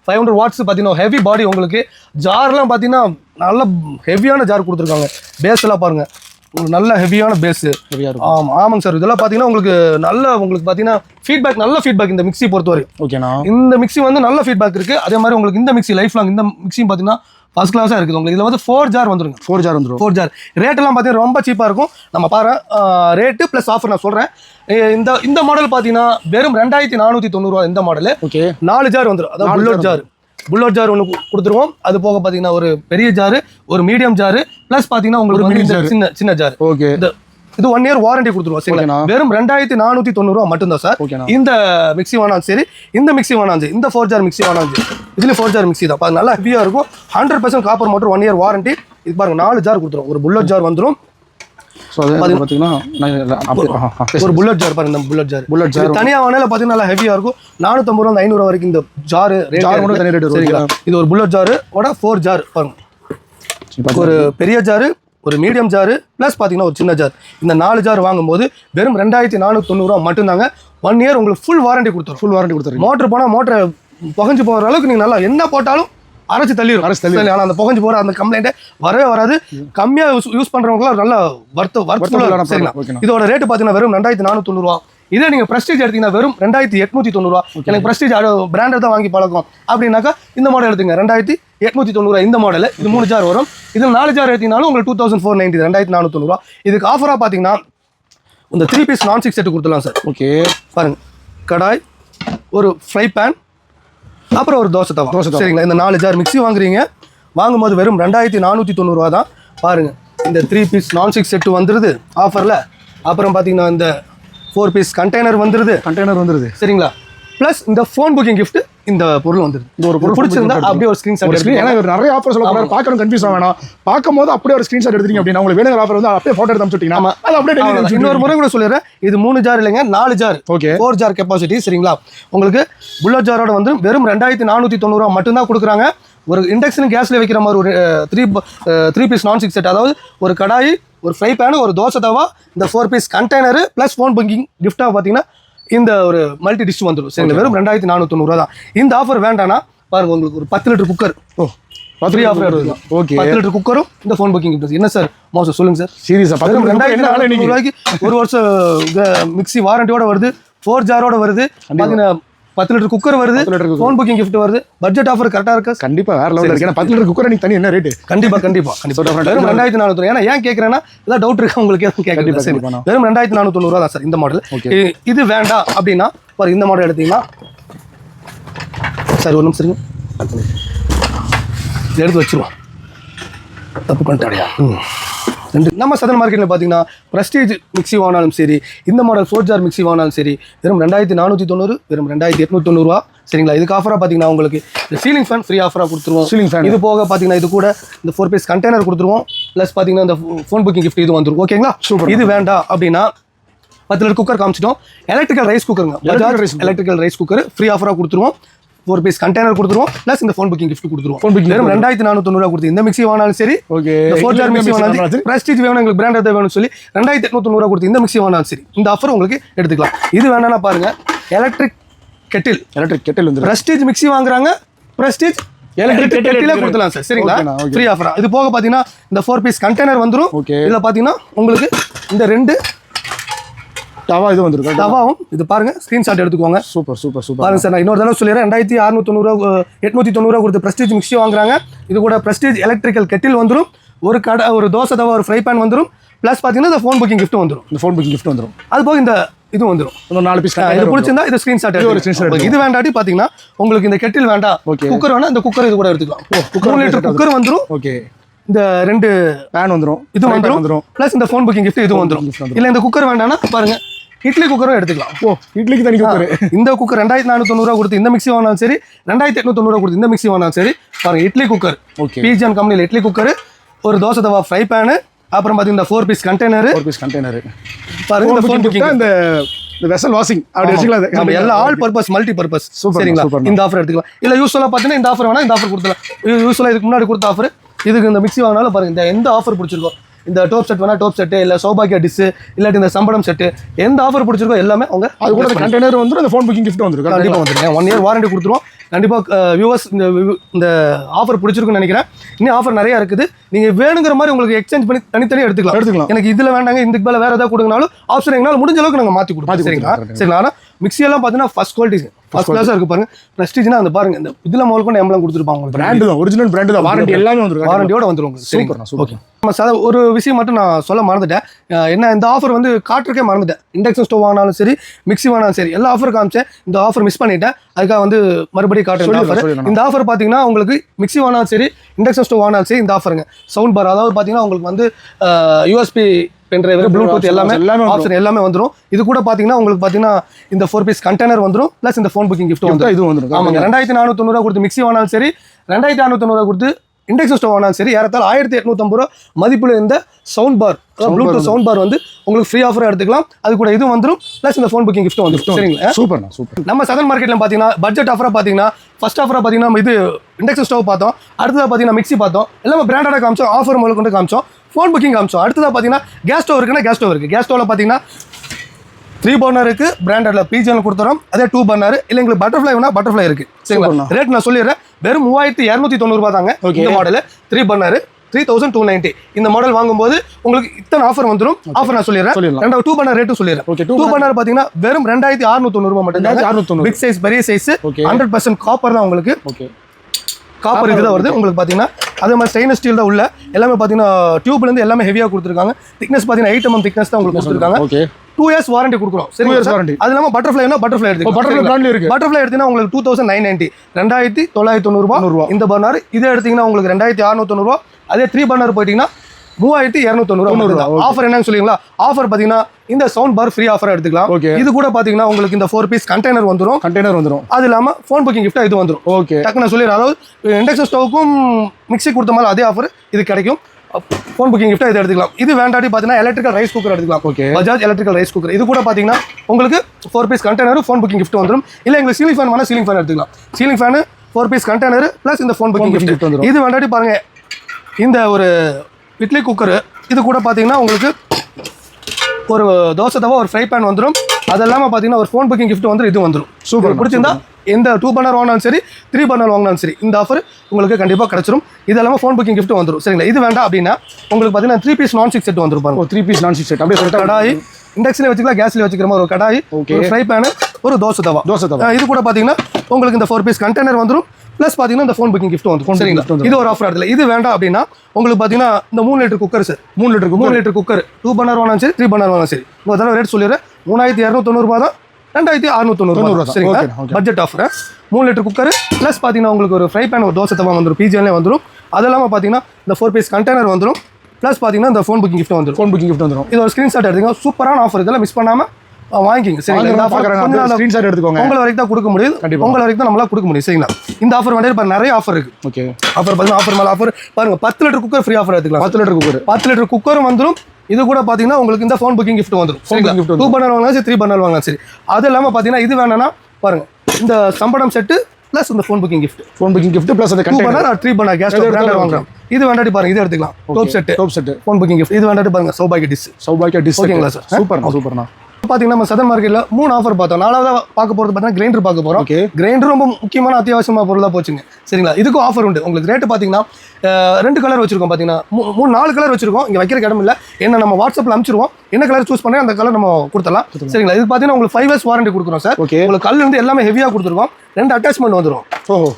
ஃபைவ் ஹண்ட்ரட் வாட்ஸ் பார்த்தீங்கன்னா ஹெவி பாடி உங்களுக்கு ஜார்லாம் பார்த்தீங்கன்னா நல்ல ஹெவியான ஜார் கொடுத்துருக்காங்க. பேஸ் எல்லாம் பாருங்க. உங்களுக்கு நல்ல ஹெவியான பேஸு ஆமாம் ஆமாங்க சார் இதெல்லாம் பார்த்தீங்கன்னா உங்களுக்கு நல்ல உங்களுக்கு பார்த்தீங்கன்னா ஃபீட்பேக் நல்ல ஃபீட்பேக் இந்த மிக்ஸி பொறுத்தவரை. ஓகேண்ணா இந்த மிக்ஸி வந்து நல்ல ஃபீட்பேக் இருக்குது அதே மாதிரி உங்களுக்கு இந்த மிக்ஸி லைஃப் லாங் இந்த மிக்ஸியும் பார்த்தீங்கன்னா ஃபர்ஸ்ட் கிளாஸாக இருக்குது உங்களுக்கு. இதில் வந்து ஃபோர் ஜார் வந்துருங்க. ஃபோர் ஜார் வந்துரும். ஃபோர் ஜார் ரேட்டெல்லாம் பார்த்தீங்கன்னா ரொம்ப சீப்பாக இருக்கும். நம்ம பாரு ரேட்டு ப்ளஸ் ஆஃபர் நான் சொல்கிறேன் இந்த இந்த மாடல் பார்த்தீங்கன்னா வெறும் ரெண்டாயிரத்தி நானூற்றி தொண்ணூறுவா இந்த மாடலு ஓகே. நாலு ஜார் வந்துடும் அதாவது புல்லட் ஜார் புல்லட் ஜார் ஒன்று கொடுத்துருவோம். அது போக பார்த்தீங்கன்னா ஒரு பெரிய ஜாரு ஒரு மீடியம் ஜாரு ப்ளஸ் பார்த்தீங்கன்னா உங்களுக்கு சின்ன சின்ன ஜார் ஓகே. இந்த இது ஒன் இயர் வாரண்டி கொடுத்துருவோம் சரிங்களா. வெறும் ரெண்டாயிரத்தி நானூற்றி தொண்ணூறுவா மட்டும்தான் சார். ஓகேண்ணா. இந்த மிக்ஸி வேணாலும் சரி இந்த மிக்ஸி வேணாலும் சரி இந்த ஃபோர் ஜார் மிக்ஸி வேணாலும் சரி இதுல ஃபோர் ஜார் மிக்ஸி தான் பாருங்க நல்லா ஹெவியாக இருக்கும். Hundred percent copper motor one year warranty இது பாருங்க நாலு ஜார் கொடுத்துரும். ஒரு புல்லட் ஜார் அது பேசு. ஒரு புல்லட் ஜார் பாருங்க இந்த புல்லட் ஜார் Bullet jar. தனியாக வாங்கினால பார்த்தீங்கன்னா நல்லா ஹெவியாக இருக்கும். நானூற்றம்பது ரூபா ஐநூறு வரைக்கும் இந்த ஜாரு Jar மட்டும் தனி. சரிங்களா? இது ஒரு புல்லட் ஜாரு ஓட ஃபோர் ஜார் பாருங்க. சரி. ஒரு பெரிய ஜாரு ஒரு மீடியம் ஜாரு ப்ளஸ் பார்த்தீங்கன்னா ஒரு சின்ன ஜார் இந்த நாலு ஜார் வாங்கும்போது வெறும் ரெண்டாயிரத்தி நானூற்றி தொண்ணூறுரூவா மட்டும்தாங்க. ஒன் இயர் உங்களுக்கு ஃபுல் வாரண்டி கொடுத்துரும். ஃபுல் வாரண்டி கொடுத்துருங்க மோட்டர் போனால் மோட்டரை புகஞ்சு போகிற அளவுக்கு நீங்கள் நல்லா என்ன போட்டாலும் அரைச்சு தள்ளிடும் அரைச்சு தள்ளிரும். ஆனால் அந்த புகஞ்சு போகிற அந்த கம்ப்ளைண்ட்டே வரவே வராது. கம்மியாக யூஸ் யூஸ் பண்ணுறவங்களாம் நல்லா வர்த்த வர்த்தம். இதோட ரேட்டு பார்த்தீங்கன்னா வெறும் ரெண்டாயிரத்தி நானூற்றி தொண்ணூறுவா இதே நீங்கள் ப்ரெஸ்டீஜ் எடுத்தீங்கன்னா வெறும் ரெண்டாயிரத்தி எட்நூற்றி தொண்ணூறுவா எனக்கு ப்ரெஸ்டீஜ் பிராண்டட் தான் வாங்கி பழக்கம். அப்படின்னாக்கா இந்த மாடல் எடுத்துங்க ரெண்டாயிரத்தி எட்நூற்றி தொண்ணூறுவா இந்த மாடல் இது மூணு ஜார் வரும். இதில் நாலு ஜார் எடுத்தீங்கனாலும் உங்களுக்கு டூ தௌசண்ட் ஃபோர் நைன்ட்டி ரெண்டாயிரத்தி நானூற்றி தொண்ணூறுவா இதுக்கு ஆஃபராக பார்த்தீங்கன்னா இந்த த்ரீ பீஸ் நான் சிக்ஸ் செட்டு கொடுத்துலாம் சார் ஓகே பாருங்க. கடாய் ஒரு ஃப்ரை பேன் அப்புறம் ஒரு தோசை தவா. தோசை. சரிங்களா? இந்த நாலு ஜார் மிக்ஸி வாங்குறீங்க. வாங்கும்போது வெறும் ரெண்டாயிரத்தி நானூற்றி தொண்ணூறுரூவா தான். பாருங்க. இந்த த்ரீ பீஸ் நான் சிக்ஸ் செட்டு வந்துடுது ஆஃபரில் அப்புறம் பார்த்தீங்கன்னா இந்த ஃபோர் பீஸ் கண்டெய்னர் வந்துடுது கண்டெய்னர் வந்துருது. சரிங்களா? ப்ளஸ் இந்த ஃபோன் புக்கிங் gift இந்த பொருள் வந்துடுது இந்த ஒரு பொருள் பிடிச்சிருந்தா அப்படியே ஒரு ஸ்க்ரீன் screen ஏன்னா இவர் நிறைய ஆஃபர் சொல்ல போறாரு. பார்க்கணும் கன்ஃபியூஸ் வேணாம். பார்க்கும்போது அப்படியே ஒரு ஸ்கிரீன்ஷாட் எடுத்தீங்க அப்படின்னா உங்களுக்கு வேணுங்கிற ஆஃபர் வந்து அப்படியே போட்டோ எடுத்து அனுப்பிச்சுட்டீங்கன்னா அது அப்படியே இன்னொரு முறை கூட சொல்லிடுறேன். இது மூணு ஜார் இல்லைங்க நாலு jar Okay. Four jar capacity சரிங்களா? உங்களுக்கு புல்லட் ஜாரோட வந்து வெறும் ரெண்டாயிரத்தி நானூற்றி தொண்ணூறுவா மட்டும்தான் கொடுக்குறாங்க. ஒரு இண்டக்ஷன் கேஸில் வைக்கிற மாதிரி ஒரு த்ரீ த்ரீ பீஸ் நான் சிக்ஸ் செட் அதாவது ஒரு கடாய் ஒரு ஃப்ரை பேனு ஒரு தோசை தவா இந்த four piece container plus phone booking கிஃப்டாக பார்த்தீங்கன்னா இந்த ஒரு மல்டி டிஷ் வந்துடும் சரிங்களா வெறும் ரெண்டாயிரத்தி நானூற்றி தொண்ணூறுவா தான். இந்த ஆஃபர் வேண்டாம்னா பாருங்க உங்களுக்கு ஒரு பத்து லிட்டர் குக்கர் ஓ ஃப்ரீ ஆஃபர் ஓகே பத்து லிட்டர் குக்கரும் இந்த ஃபோன் புக்கிங் என்ன சார் மோசம் சொல்லுங்க சார் சீரியஸா பத்து ரெண்டாயிரத்தி நானூறு ரூபாய்க்கு ஒரு வருஷம் மிக்ஸி வாரண்டியோட வருது ஃபோர் ஜாரோட வருது. பார்த்தீங்கன்னா பத்து லிட்டர் குக்கர் வருது. ஃபோன் புக்கிங் gift வருது. பட்ஜெட் ஆஃபர் கரெக்டாக இருக்கா? கண்டிப்பா வேற லெவலில் இருக்கு. பத்து லிட்டர் குக்கர் நீங்க தனி என்ன ரேட்டு கண்டிப்பா கண்டிப்பா கண்டிப்பா. வெறும் ரெண்டாயிரத்தி நானூறு ஏன்னா ஏன் கேட்குறேன்னா ஏதாவது டவுட் இருக்கா? உங்களுக்கு எதுவும் சரி. கண்டிப்பா. வெறும் ரெண்டாயிரத்தி நானூற்றி தான் சார் இந்த மாடல். இது வேண்டாம் அப்படின்னா பாரு இந்த மாடல் எடுத்தீங்கன்னா சார் ஒரு நிமிஷம் எடுத்து வச்சிருவோம். தப்பு பண்ணிட்டாடியா நம்ம சதன் மார்க்கெட்டில் பார்த்தீங்கன்னா ப்ரெஸ்டீஜ் மிக்ஸி வாங்கினாலும் சரி இந்த மாடல் ஃபோர் ஜார் மிக்ஸி வாங்கினாலும் சரி வெறும் ரெண்டாயிரத்தி நானூற்றி தொண்ணூறு வெறும் ரெண்டாயிரத்தி எட்நூற்றி தொண்ணூறுவா சரிங்களா? இதுக்கு ஆஃபராக பார்த்தீங்கன்னா உங்களுக்கு இந்த சீலிங் ஃபேன் ஃப்ரீ ஆஃபராக கொடுத்துருவோம். Ceiling fan. இது போக பார்த்தீங்கன்னா இது கூட இந்த ஃபோர் பீஸ் கண்டெய்னர் கொடுத்துருவோம். ப்ளஸ் பார்த்தீங்கன்னா இந்த ஃபோன் புக்கிங் gift இது வந்துரும். ஓகேங்களா Super. இது வேண்டாம் அப்படின்னா பத்து லிட்டர் குக்கர் காமிச்சிட்டோம். எலக்ட்ரிக்கல் ரைஸ் குக்கருங்க cooker. Electrical rice cooker free ஆஃபராக கொடுத்துருவோம். ஃபோர் பீஸ் கண்டெய்னர் கொடுத்துருவோம். ப்ளஸ் இந்த ஃபோன் புக்கிங் gift கொடுத்துருவோம். Phone booking வெறும் ரெண்டாயிரத்தி நானூற்றி தொண்ணூறுவா கொடுத்து இந்த மிக்ஸி வாங்கினாலும் சரி ஓகே ஃபோர் ஜார் மிக்ஸி வாங்கினாலும் பிரஸ்டீஜ் வேணும் எங்களுக்கு பிராண்ட் எதாவது வேணும்னு சொல்லி ரெண்டாயிரத்தி எட்நூத்தி கொடுத்து இந்த மிக்ஸி வாங்கினாலும் சரி இந்த ஆஃபர் உங்களுக்கு எடுத்துக்கலாம். இது வேணாம்னா பாருங்க எலக்ட்ரிக் கெட்டில் எலக்ட்ரிக் கெட்டில் வந்து பிரஸ்டீஜ் மிக்ஸி வாங்குறாங்க பிரஸ்டீஜ் எலக்ட்ரிக் கெட்டிலே. கொடுத்துலாம் சார். சரிங்களா. ஃப்ரீ ஆஃபரா இது போக பார்த்தீங்கன்னா இந்த ஃபோர் பீஸ் கண்டெய்னர் வந்துரும். ஓகே. இதில் பார்த்தீங்கன்னா உங்களுக்கு இந்த ரெண்டு டவா இது வந்துருக்கு. தவாவும் இது பாருங்க ஸ்க்ரீன்ஷாட் எடுத்துக்கோங்க. Super super super. பாருங்க சார் நான் இன்னொரு தடவை சொல்லிடுறேன். ரெண்டாயிரத்தி அறுநூத்தி தொண்ணூறுவா எட்நூத்தி தொண்ணூறுவா கொடுத்து பிரஸ்டீஜ் மிக்ஸி வாங்குறாங்க. இது கூட பிரஸ்டீஜ் எலக்ட்ரிக்கல் கெட்டில் வந்துரும். ஒரு கடை ஒரு தோசை தவா ஒரு ஃப்ரை பேன் வந்துரும். ப்ளஸ் பார்த்தீங்கன்னா இந்த ஃபோன் புக்கிங் gift வந்துரும். இந்த ஃபோன் புக்கிங் gift வந்துரும். அது போக இந்த இது வந்துரும். இன்னும் நாலு பீஸ் இது பிடிச்சிருந்தா இது ஸ்க்ரீன்ஷாட் ஒரு screenshot இது வேண்டாட்டி பார்த்தீங்கன்னா உங்களுக்கு இந்த கெட்டில் வேண்டாம். Okay. குக்கர் வேணா இந்த குக்கர் இது கூட எடுத்துக்கலாம். மூணு லிட்டர் குக்கர் வந்துரும். ஓகே இந்த ரெண்டு பேன் வந்துரும். இது வந்துரும். ப்ளஸ் இந்த ஃபோன் புக்கிங் gift இது வந்துரும். இல்லை இந்த குக்கர் வேண்டாம்னா பாருங்க. இட்லி குக்கரும் எடுத்துக்கலாம். ஓ இட்லிக்கு தனி குக்கர் இந்த குக்கர் ரெண்டாயிரத்தி தொண்ணூறுவா கொடுத்து இந்த மிக்ஸி வாங்கினாலும் சரி ரெண்டாயிரத்தி எட்நூத்தி தொண்ணூறுவா கொடுத்து இந்த மிக்ஸி வாங்கினாலும் சரி பாருங்க இட்லி குக்கர் Okay. பிஜிஎன் கம்பெனியில் இட்லி குக்கர் ஒரு தோசை தவா ஃப்ரை பேனு அப்புறம் பார்த்தீங்கன்னா ஃபோர் பீஸ் கண்டெய்னர் ஒரு பீஸ் கண்டெய்னர் பாருங்க இந்த இந்த வெசல் வாஷிங் அப்படி வச்சுக்கலாம். நம்ம எல்லா ஆல் பர்பஸ் மல்டி பர்பஸ் சரிங்களா. இந்த ஆஃபர் எடுத்துக்கலாம். இல்ல யூஸ்வலா பார்த்தீங்கன்னா இந்த ஆஃபர் வேணா இந்த ஆஃபர் கொடுத்துலாம் யூஸ்வலா இதுக்கு முன்னாடி கொடுத்த ஆஃபர் இதுக்கு இந்த மிக்ஸி வாங்கினாலும் பாருங்க இந்த எந்த ஆஃபர் பிடிச்சிருக்கோ இந்த டோப் செட் வேணா டோப் செட்டு இல்ல சௌபாகியா டிஷ் இல்லாட்டி இந்த சம்பளம் செட்டு எந்த ஆஃபர் பிடிச்சிருக்கோ எல்லாமே அவங்க அது கூட கண்டெய்னர் வந்துரும் அந்த ஃபோன் புக்கிங் gift வந்துரும். கண்டிப்பா வந்துருங்க ஒன் இயர் வாரண்டி கொடுத்துருவோம். கண்டிப்பா வியூவர்ஸ் இந்த இந்த ஆஃபர் பிடிச்சிருக்குன்னு நினைக்கிறேன். இன்னும் ஆஃபர் நிறைய இருக்குது. நீங்க வேணுங்கிற மாதிரி உங்களுக்கு எக்ஸ்சேஞ்ச் பண்ணி தனித்தனியாக எடுத்துக்கலாம். எடுத்துக்கலாம். எனக்கு இதுல வேண்டாங்க இதுக்கு மேல வேற ஏதாவது கொடுங்கனாலும் ஆப்ஷன் எங்களால் முடிஞ்ச அளவுக்கு நாங்க மாத்தி கொடுப்போம். சரிங்களா. சரிங்களா? ஆனா மிக்ஸி எல்லாம் பார்த்தீங்கன்னா ஃபர்ஸ்ட் குவாலிட்டி ஃபர்ஸ்ட் கிளாஸாக இருக்கு பாருங்க. ப்ரெஸ்டீஜ்னா அந்த பாருங்க இந்த இதுல முதல் கொண்டு எம்பளம் கொடுத்துருப்பாங்க பிராண்ட் தான் ஒரிஜினல் பிராண்ட் தான். வாரண்டி எல்லாமே வந்துரும். வாரண்டியோட சூப்பர்ண்ணா, சரிங்களா ஓகே நம்ம சார் ஒரு விஷயம் மட்டும் நான் சொல்ல மறந்துட்டேன். என்ன இந்த ஆஃபர் வந்து காட்டுறக்கே மறந்துட்டேன். இண்டக்ஷன் ஸ்டவ் வாங்கினாலும் சரி மிக்ஸி வாங்கினாலும் சரி எல்லா ஆஃபர் காமிச்சேன். இந்த ஆஃபர் மிஸ் பண்ணிட்டேன். அதுக்காக வந்து மறுபடியும் காட்டுறேன். இந்த ஆஃபர் பார்த்தீங்கன்னா உங்களுக்கு மிக்ஸி வாங்கினாலும் சரி இண்டக்ஷன் ஸ்டவ் சரி இந்த ஆஃபருங்க சவுண்ட் பார் அதாவது பார்த்தீங்கன்னா உங்களுக்கு வந்து யூஎஸ்பி பென்ட்ரைவர் ப்ளூடூத் எல்லாமே எல்லாமே. ஆப்ஷன் எல்லாமே வந்துரும். இது கூட பார்த்தீங்கன்னா உங்களுக்கு பார்த்தீங்கன்னா இந்த ஃபோர் பீஸ் கண்டெய்னர் வந்துரும் ப்ளஸ் இந்த ஃபோன் புக்கிங் gift வந்துரும். இது வந்துரும். ஆமாங்க. ரெண்டாயிரத்தி நானூத்தி தொண்ணூறுவா கொடுத்து மிக்ஸி வாங்கினாலும் சரி ரெண்டாயிரத்தி நானூத்தி தொண்ணூறுவா கொடுத்து இண்டக்ஷன் ஸ்டவ் வாங்கினாலும் சரி ஏறத்தாழ ஆயிரத்தி எட்நூத்தம்பது ரூபா மதிப்புல இந்த sound bar bluetooth sound bar வந்து உங்களுக்கு ஃப்ரீ ஆஃபர் எடுத்துக்கலாம். அது கூட இது வந்துரும். ப்ளஸ் இந்த ஃபோன் புக்கிங் gift வந்துரும். சரிங்களா? சூப்பர்ண்ணா சூப்பர் நம்ம சதன் மார்க்கெட்ல பார்த்தீங்கன்னா பட்ஜெட் ஆஃபராக பார்த்தீங்கன்னா ஃபர்ஸ்ட் ஆஃபராக பார்த்தீங்கன்னா இது இண்டக்ஷன் ஸ்டவ் பார்த்தோம். அடுத்ததாக பார்த்தீங்கன்னா மிக்ஸி பார்த்தோம். எல்லாமே பிராண்டடாக காமிச்சோம். ஆஃபர் முதல் கொண்டு காமிச்சோம். ஃபோன் புக்கிங் காமிச்சோம். அடுத்ததாக பார்த்தீங்கன்னா கேஸ் ஸ்டவ் இருக்குன்னா கேஸ் ஸ்டவ் இருக்குது கேஸ் ஸ்டவ்வில் பார்த்தீங்கன்னா த்ரீ பர்னர் இருக்கு. பிராண்டட்ல பிஜிஎல் கொடுத்துறோம். அதே டூ பர்னர் இல்லை எங்களுக்கு பட்டர்ஃப்ளை வேணா பட்டர்ஃப்ளை இருக்கு. சரிங்களா. ரேட் நான் சொல்லிடுறேன். வெறும் மூவாயிரத்தி இரநூத்தி தொண்ணூறுபா தாங்க. இந்த model three burner three thousand two ninety இந்த மாடல் வாங்கும்போது உங்களுக்கு இத்தனை ஆஃபர் வந்துடும் ஆஃபர் நான் சொல்லிடுறேன். ரெண்டாவது டூ பர்னர் ரேட்டும் சொல்லிடுறேன். டூ பர்னர் பார்த்தீங்கன்னா வெறும் ரெண்டாயிரத்தி அறுநூத்தி தொண்ணூறுபா மட்டும். பிக் சைஸ் பெரிய சைஸ். ஹண்ட்ரட் பர்சன்ட் காப்பர் தான் உங்களுக்கு. காப்பர் இதுதான் வருது. உங்களுக்கு பார்த்தீங்கன்னா அதே மாதிரி ஸ்டெயின்லெஸ் ஸ்டீல் தான் உள்ள. எல்லாமே பார்த்தீங்கன்னா டியூப்லேருந்து எல்லாமே ஹெவியாக கொடுத்துருக்காங்க. திக்னஸ் பார்த்தீங்கன்னா எயிட் எம்எம் திக்னஸ் தான் உங்களுக்கு கொடுத்துருக்காங்க. டூ இயர்ஸ் வாரண்டி கொடுக்குறோம். சரி years warranty. அது இல்லாமல் பட்டர்ஃப்ளைனா பட்டர்ஃப்ளை எடுத்து பட்டர்ஃப்ளை பிராண்ட்ல இருக்கு. பட்டர்ஃப்ளை எடுத்தீங்கன்னா உங்களுக்கு டூ தௌசண்ட் நைன் நைன்ட்டி ரெண்டாயிரத்தி தொள்ளாயிரத்தி தொண்ணூறுபா தொண்ணூறுபா. இந்த பர்னர் இதே எடுத்தீங்கன்னா உங்களுக்கு ரெண்டாயிரத்தி அறுநூத்தொண்ணூறுபா அதே த்ரீ பர்னர் போயிட்டீங்கன்னா மூவாயிரத்தி இரநூத்தொண்ணூறுவா தொண்ணூறுபா, ஆஃபர் என்னன்னு சொல்லுவீங்களா ஆஃபர் பார்த்தீங்கன்னா இந்த சவுண்ட் பார் ஃப்ரீ ஆஃபர் எடுத்துக்கலாம். Okay. இது கூட பார்த்தீங்கன்னா உங்களுக்கு இந்த ஃபோர் பீஸ் கண்டெய்னர் வந்துடும் கண்டெய்னர் வந்துரும். அது இல்லாமல் ஃபோன் புக்கிங் கிஃப்ட்டாக இது வந்துடும் ஓகே. டக்குன்னு சொல்லிடுறேன். அதாவது இண்டக்ஷன் ஸ்டவ்க்கும் மிக்ஸி கொடுத்த மாதிரி அதே ஆஃபர் இது கிடைக்கும். ஃபோன் புக்கிங் கிஃப்ட்டாக இது எடுத்துக்கலாம். இது வேண்டாட்டி பார்த்தீங்கன்னா எலக்ட்ரிக்கல் ரைஸ் குக்கர் எடுத்துக்கலாம். Okay. Bajaj electrical rice cooker இது கூட பார்த்தீங்கன்னா உங்களுக்கு four piece container phone booking gift வந்துடும் இல்லை எங்களுக்கு சீலிங் ஃபேன் வேணால் சீலிங் ஃபேன் எடுத்துக்கலாம். Ceiling fan four piece container plus இந்த ஃபோன் புக்கிங் gift. வந்துரும். இது வேண்டாட்டி பாருங்க. இந்த ஒரு இட்லி குக்கர் இது கூட பார்த்தீங்கன்னா உங்களுக்கு ஒரு தோசை தவா ஒரு ஃப்ரை பேன் வந்துடும் அது இல்லாமல் பார்த்தீங்கன்னா ஒரு ஃபோன் புக்கிங் gift வந்துடும் இது வந்துடும் இது பிடிச்சிருந்தா எந்த டூ பர்னர் வாங்கினாலும் சரி த்ரீ பர்னர் வாங்கினாலும் சரி இந்த ஆஃபர் உங்களுக்கு கண்டிப்பாக கிடைச்சிரும். இது இல்லாமல் ஃபோன் புக்கிங் gift வந்துடும் சரிங்களா? இது வேண்டாம் அப்படின்னா உங்களுக்கு பார்த்தீங்கன்னா த்ரீ பீஸ் நான் சிக்ஸ் செட் வந்துரும் பாருங்க. த்ரீ பீஸ் நான் சிக்ஸ் செட் அப்படியே கடாய் இண்டக்ஷன்ல வச்சுக்கலாம் கேஸ்ல வச்சுக்கிற மாதிரி ஒரு கடாய். ஒரு ஃப்ரை பேனு ஒரு தோசை தவா. தோசை தவா. இது கூட பார்த்தீங்கன்னா உங்களுக்கு இந்த ஃபோர் பீஸ் கண்டெய்னர் வந்துடும் ப்ளஸ் பார்த்தீங்கன்னா இந்த ஃபோன் புக்கிங் வந்துடும் booking சரிங்களா. gift வந்துரும். இது ஒரு ஆஃபர் இடத்துல இது வேண்டாம் அப்படின்னா உங்களுக்கு பார்த்தீங்கன்னா இந்த மூணு லிட்டர் குக்கர் சார் மூணு லிட்டருக்கு மூணு லிட்டர் குக்கர் டூ பர்னர் வாங்கினாலும் சரி த்ரீ பர்னர் வாங்கினாலும் சரி. ஒரு தடவை ரேட் சொல்லிடுறேன். மூணாயிரத்தி இரநூத்தொண்ணூறுபா தான். ரெண்டாயிரத்தி அறுநூத்தொண்ணூறு தொண்ணூறு தான். சரிங்களா. பட்ஜெட் ஆஃபர் மூணு லிட்டர் குக்கர் ப்ளஸ் பார்த்தீங்கன்னா உங்களுக்கு ஒரு ஃப்ரை பேன் ஒரு தோசை தவா வந்துடும் பிஜிஎல்லே வந்துடும் அது இல்லாமல் பார்த்தீங்கன்னா இந்த ஃபோர் பீஸ் கண்டெய்னர் வந்துடும் ப்ளஸ் பார்த்தீங்கன்னா இந்த ஃபோன் புக்கிங் gift வந்துடும் ஃபோன் புக்கிங் கிஃப்ட் வந்துரும். இது ஒரு ஸ்க்ரீன்ஷாட் எடுத்துங்க சூப்பரான ஆஃபர் இதெல்லாம் மிஸ் பண்ணாம அஹ், வாங்கிக்கிங்க. சரிங்களா? நாள் ஸ்கிரீன்ஷாட் எடுத்துக்கோங்க. உங்களை வரைக்கும் தான் கொடுக்க முடியுது. கண்டிப்பா. உங்களை வரைக்கும் தான் நம்மளால கொடுக்க முடியும் சரிங்களா? இந்த ஆஃபர் வேண்டிய இப்போ நிறைய ஆஃபர் இருக்கு. ஓகே ஆஃபர் பார்த்தீங்கன்னா ஆஃபர் மேலே ஆஃபர் பாருங்க பத்து லிட்டர் குக்கர் ஃப்ரீ ஆஃபர் எடுத்துக்கலாம். பத்து லிட்டர் குக்கர் பத்து லிட்டர் குக்கரும் வந்துடும் இது கூட பார்த்தீங்கன்னா உங்களுக்கு இந்த ஃபோன் புக்கிங் gift வந்துடும் சரிங்களா? டூ பர்னர் வாங்கலாம் சரி த்ரீ பர்னர் வாங்கலாம் சரி. அது இல்லாமல் பார்த்தீங்கன்னா இது வேணும்னா பாருங்க இந்த சம்படம் செட்டு ப்ளஸ் இந்த phone booking gift. Phone booking gift plus அந்த two container burner three burner gas branded வாங்குறோம். இது வேண்டாட்டி பாருங்க இது எடுத்துக்கலாம். Top set top set phone booking gift. இது வேண்டாட்டி பாருங்க சௌபாகிய டிஷ் சௌபாக்கியா டிஸ் ஓகேங்களா சார்? சூப்பர்ண்ணா சூப்பர்ண்ணா. பார்த்தீங்கன்னா நம்ம சதன் மார்க்கெட்டில் மூணு ஆஃபர் பார்த்தோம். நாலாவது பார்க்க போகிறது பார்த்தீங்கன்னா கிரைண்டர் பார்க்க போகிறோம் ஓகே கிரைண்டர் ரொம்ப முக்கியமான அத்தியாவசியமான பொருளாக போச்சுங்க. சரிங்களா? இதுக்கும் ஆஃபர் உண்டு. உங்களுக்கு ரேட்டு பார்த்தீங்கன்னா ரெண்டு கலர் வச்சிருக்கோம் பார்த்தீங்கன்னா மூணு நாலு கலர் வச்சிருக்கோம். இங்கே வைக்கிற இடம் இல்லை. என்ன நம்ம வாட்ஸ்அப்பில் அனுப்பிச்சிருவோம். என்ன கலர் சூஸ் பண்ணி அந்த கலர் நம்ம கொடுத்தலாம் சரிங்களா? இது பார்த்தீங்கன்னா உங்களுக்கு ஃபைவ் இயர்ஸ் வாரண்டி கொடுக்குறோம் சார். ஓகே உங்களுக்கு கல் வந்து எல்லாமே ஹெவியாக கொடுத்துருக்கோம். ரெண்டு அட்டாச்மெண்ட் வந்துடும் ஓஹோ.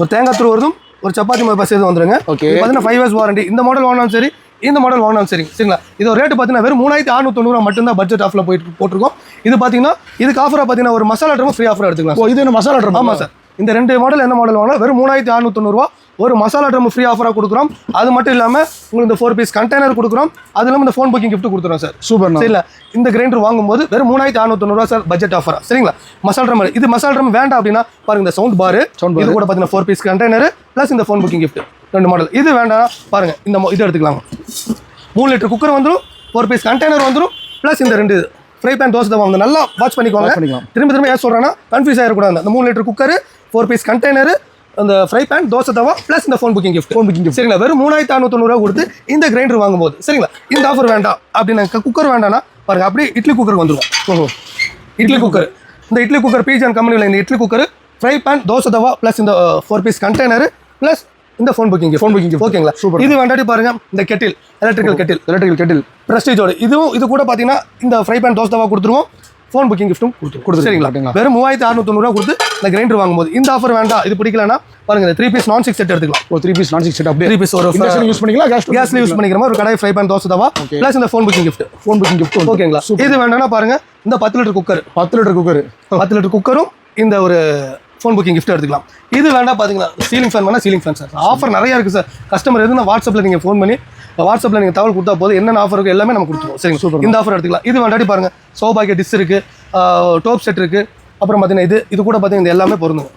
ஒரு தேங்காய் தூள் வருதும் ஒரு சப்பாத்தி மாதிரி பஸ் எதுவும் வந்துருங்க ஓகே பார்த்தீங்கன்னா ஃபைவ் இயர்ஸ் வாரண்டி இந்த மாடல் வாங்கினாலும் சரி இந்த மாடல் வாங்கினாலும் சரி சரிங்களா? இது ஒரு ரேட்டு பார்த்தீங்கன்னா வெறும் மூணாயிரத்தி அறுநூத்தொண்ணூறு மட்டும்தான் பட்ஜெட் ஆஃபில் போயிட்டு போட்டிருக்கோம். இது பார்த்தீங்கன்னா இதுக்கு ஆஃபராக பார்த்தீங்கன்னா ஒரு மசாலா ட்ரம் ஃப்ரீ ஆஃபர் எடுத்துக்கலாம் ஓ இது மசாலா ட்ரம் ஆமாம் சார் இந்த ரெண்டு மாடல் என்ன மாடல் வாங்கினா வெறும் மூணாயிரத்தி அறுநூத்தொண்ணூறுவா ஒரு மசாலா ட்ரம் ஃப்ரீ ஆஃபராக கொடுக்குறோம். அது மட்டும் இல்லாமல் உங்களுக்கு இந்த ஃபோர் பீஸ் கண்டெய்னர் கொடுக்குறோம். அது இல்லாமல் இந்த ஃபோன் புக்கிங் gift கொடுக்குறோம் சார் சூப்பர்ண்ணா சரிங்களா? இந்த கிரைண்டர் வாங்கும்போது வெறும் மூணாயிரத்தி அறுநூத்தொண்ணூறுவா சார் பட்ஜெட் ஆஃபர் சரிங்களா? மசாலா ட்ரம் இது மசாலா ட்ரம் வேண்டாம் அப்படின்னா பாருங்க இந்த சவுண்ட் பாரு bar. இது கூட பார்த்தீங்கன்னா ஃபோர் பீஸ் கண்டெய்னர் ப்ளஸ் இந்த ஃபோன் புக்கிங் gift. ரெண்டு மாடல் இது வேண்டாம். பாருங்க இந்த இது எடுத்துக்கலாம். மூணு லிட்டர் குக்கர் வந்துடும் ஃபோர் பீஸ் கண்டெய்னர் வந்துடும் ப்ளஸ் இந்த ரெண்டு ஃப்ரை பேன் தோசை தவா வந்து நல்லா வாட்ச் பண்ணிக்கோங்க. திரும்ப திரும்ப ஏன் சொல்கிறேன்னா கன்ஃபியூஸ் ஆகிடக்கூடாது அந்த மூணு litre cooker four piece container அந்த fry pan dosa tawa plus இந்த phone booking gift. Phone booking gift சரிங்களா? வெறும் மூணாயிரத்தி அறுநூத்தொண்ணூறுவா கொடுத்து இந்த கிரைண்டர் வாங்கும்போது சரிங்களா? இந்த ஆஃபர் வேண்டாம். அப்படின்னு குக்கர் வேண்டாம்னா பாருங்க அப்படியே இட்லி குக்கர் வந்துடும் ஓஹோ. இட்லி குக்கர் இந்த இட்லி குக்கர் பிஜிஎன் கம்பெனியில் இந்த idli cooker fry pan dosa tawa plus இந்த ஃபோர் பீஸ் கண்டெய்னர் ப்ளஸ் இந்த ஃபோன் புக்கிங் booking gift. ஓகேங்களா Super. இது வேண்டாட்டி பாருங்க இந்த kettle electrical kettle. Electrical kettle. ப்ரெஸ்டேஜோட இதுவும் இது கூட பார்த்தீங்கன்னா இந்த ஃப்ரை பேன் தோசை தவா கொடுத்துருவோம். ஃபோன் புக்கிங் கிஃப்ட்டும் கொடுத்துருவோம். கொடுத்துருங்க, சரிங்களா? வெறும் மூவாயிரத்தி அறுநூத்தொண்ணூறுவா கொடுத்து இந்த கிரைண்டர் வாங்கும்போது. இந்த ஆஃபர் வேண்டாம். இது பிடிக்கலன்னா பாருங்க இந்த த்ரீ பீஸ் நான் சிக்ஸ் செட் எடுத்துக்கலாம். ஓ த்ரீ பீஸ் நான் சிக்ஸ் செட் அப்படியே த்ரீ பீஸ் ஒரு யூஸ் பண்ணிக்கலாம் கேஸ் கேஸ்ல யூஸ் பண்ணிக்கிற மாதிரி ஒரு kadai fry pan dosa tawa. Plus இந்த phone booking gift. Phone booking gift okay ஓகேங்களா? இது வேண்டாம்னா பாருங்க இந்த பத்து லிட்டர் குக்கர் பத்து லிட்டர் குக்கர் பத்து லிட்டர் குக்கரும் இந்த ஒரு ஃபோன் புக்கிங் gift எடுத்துக்கலாம். இது வேண்டாம் பார்த்தீங்களா சீலிங் ஃபேன் வேணா சீலிங் ஃபேன் சார் ஆஃபர் நிறைய இருக்குது சார் கஸ்டமர் எதுனா வாட்ஸ்அப்பில் நீங்கள் ஃபோன் பண்ணி வாட்ஸ்அப்பில் நீங்கள் தகவல் கொடுத்தா போதும். என்னென்ன ஆஃபர் இருக்குது எல்லாமே நம்ம கொடுத்துருவோம். சரிங்க சூப்பர் இந்த ஆஃபர் எடுத்துக்கலாம். இது வேண்டாட்டி பாருங்க. சோபாக்கிய டிஸ் இருக்குது டோப் செட் இருக்குது அப்புறம் பார்த்தீங்கன்னா இது இது கூட பார்த்தீங்கன்னா இது எல்லாமே பொருந்துங்க